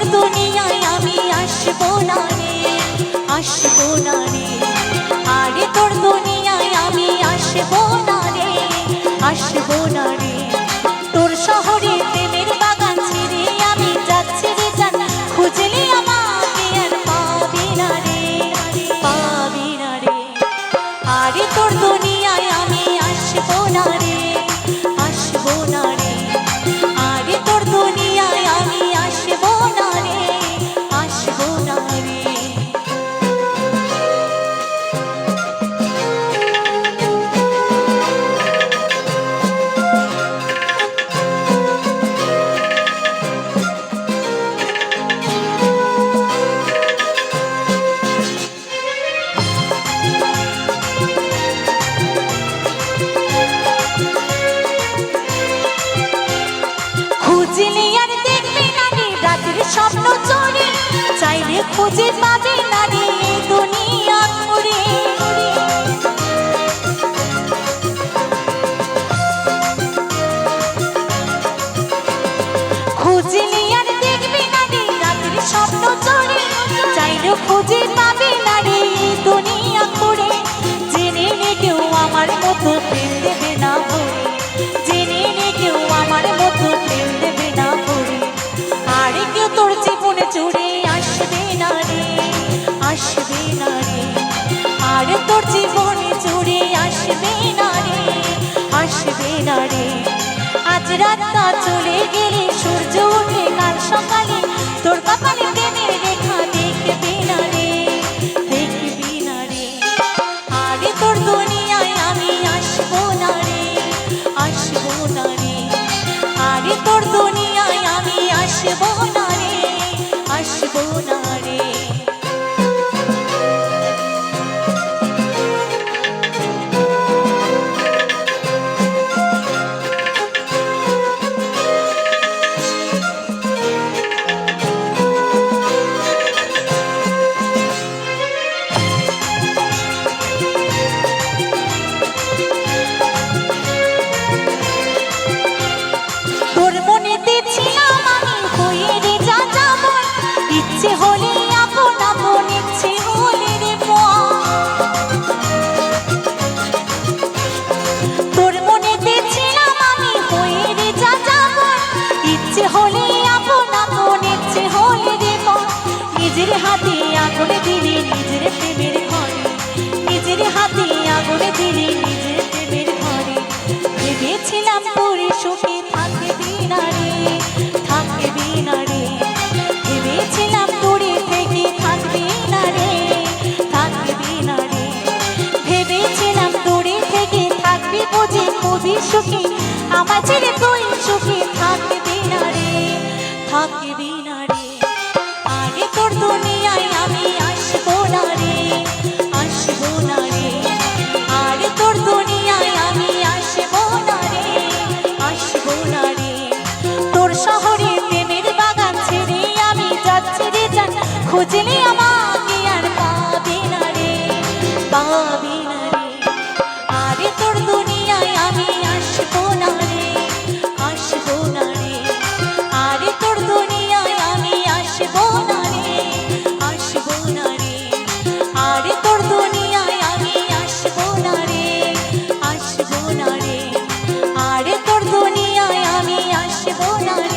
তোর দুনিয়ায় আমি আসব না রে, আসব না রে। আরে তোর দুনিয়ায় আমি আসব না রে, আসব না রে। তোর শহরে প্রেমের বাগান ছেড়ে আমি যাচ্ছি রে যান খুঁজলি আমাকে আর পাবি না রে, পাবি না রে। আরে তোর দুনিয়ায় আমি আসব না রে খুঁজে পাবে না রে আজ রাতটা চলে গেলে সূর্য উঠে কাল সকালে। হলে আপন আপনি হবি সুখী, আমার ছেলে তুই সুখী, থাকবি দিনা রে, থাকবি দিনা রে। আগে তোর দুনিয়ায় আমি আসব না রে, আসব না রে। আগে তোর দুনিয়ায় আমি আসব না রে, আসব না রে। তোর শহরে তেমের বাগান ছেড়ে আমি যাচ্ছি রে জান, খুঁজলে そう。